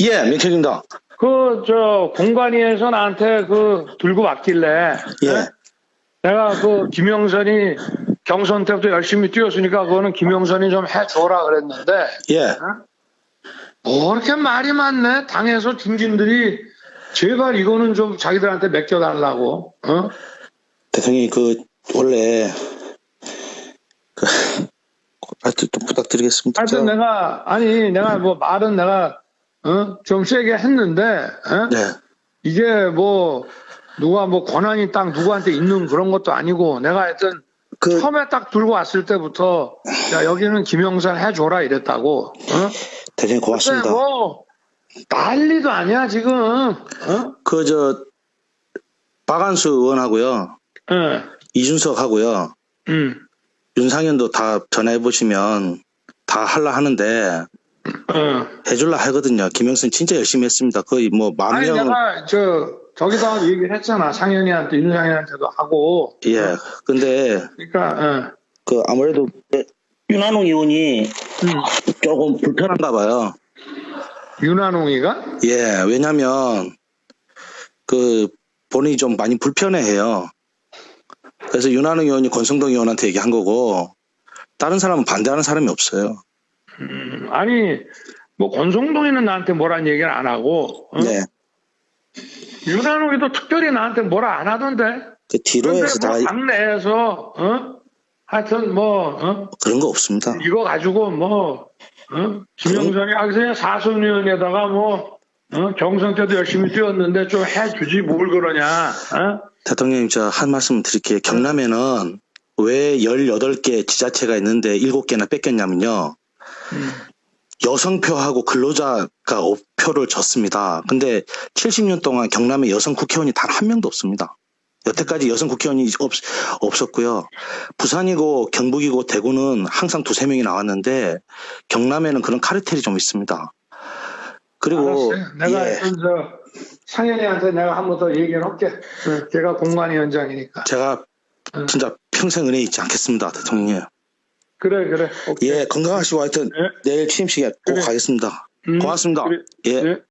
예, 명철입니다. 그, 저, 공관위에서 나한테 그, 들고 왔길래. 예. 내가 그, 김영선이 경선 때부터 열심히 뛰었으니까 그거는 김영선이 좀 해줘라 그랬는데. 예. 뭐 이렇게 말이 많네. 당에서 중진들이 제발 이거는 좀 자기들한테 맡겨달라고. 어? 대통령이 그, 원래, 그, 하여튼 또 부탁드리겠습니다. 하여튼 내가, 아니, 내가 뭐 말은 내가, 어? 좀 세게 했는데, 어? 네. 이게 뭐, 누가 뭐 권한이 딱 누구한테 있는 그런 것도 아니고, 내가 하여튼 그, 처음에 딱 들고 왔을 때부터, 야, 여기는 김영선 해줘라 이랬다고, 어? 근데 고맙습니다. 뭐, 난리도 아니야, 지금, 어? 그, 저, 박안수 의원하고요, 예, 이준석 하고요, 음, 윤상현도 다 전화해 보시면 다 할라 하는데, 어. 해줄라 하거든요. 김영선 진짜 열심히 했습니다. 거의 뭐, 만 아니 명, 내가 저 저기다 얘기를 했잖아 상현이한테 윤상현한테도 하고 예. 근데, 그러니까 그, 아무래도, 윤한홍 의원이 어, 음. 조금 불편한가 봐요. 윤한홍이가 예, 왜냐면, 그, 본인이 좀 많이 불편해해요. 그래서 윤한홍 의원이 권성동 의원한테 얘기한 거고, 다른 사람은 반대하는 사람이 없어요. 음, 아니 뭐 권성동이는 나한테 뭐란 얘기를 안 하고 어? 네. 윤한홍이도 특별히 나한테 뭐라 안 하던데 그 뒤로 해서 다뭐 당내에서 어? 하여튼 뭐 어? 그런 거 없습니다. 이거 가지고 뭐 어? 김영선이 아 그냥 사선 의원에다가 뭐 어? 경선 때도 열심히 뛰었는데 좀 해주지 뭘 그러냐 어? 대통령님, 저 한 말씀 드릴게요. 경남에는 왜 18개 지자체가 있는데 7개나 뺏겼냐면요. 음. 여성표하고 근로자가 업- 표를 줬습니다. 근데 70년 동안 경남에 여성 국회의원이 단 한 명도 없습니다. 여태까지 여성 국회의원이 없, 없었고요. 부산이고 경북이고 대구는 항상 두세 명이 나왔는데 경남에는 그런 카르텔이 좀 있습니다. 그리고 알았어요. 내가 예, 저 상현이한테 내가 한 번 더 얘기를 할게. 응, 걔가 공관위원장이니까. 제가 응. 진짜 평생 은혜 잊지 않겠습니다, 대통령님. 그래 그래. 오케이. 예, 건강하시고 하여튼 예. 내일 취임식에 꼭 그래. 가겠습니다. 음, 고맙습니다. 그래. 예. 예.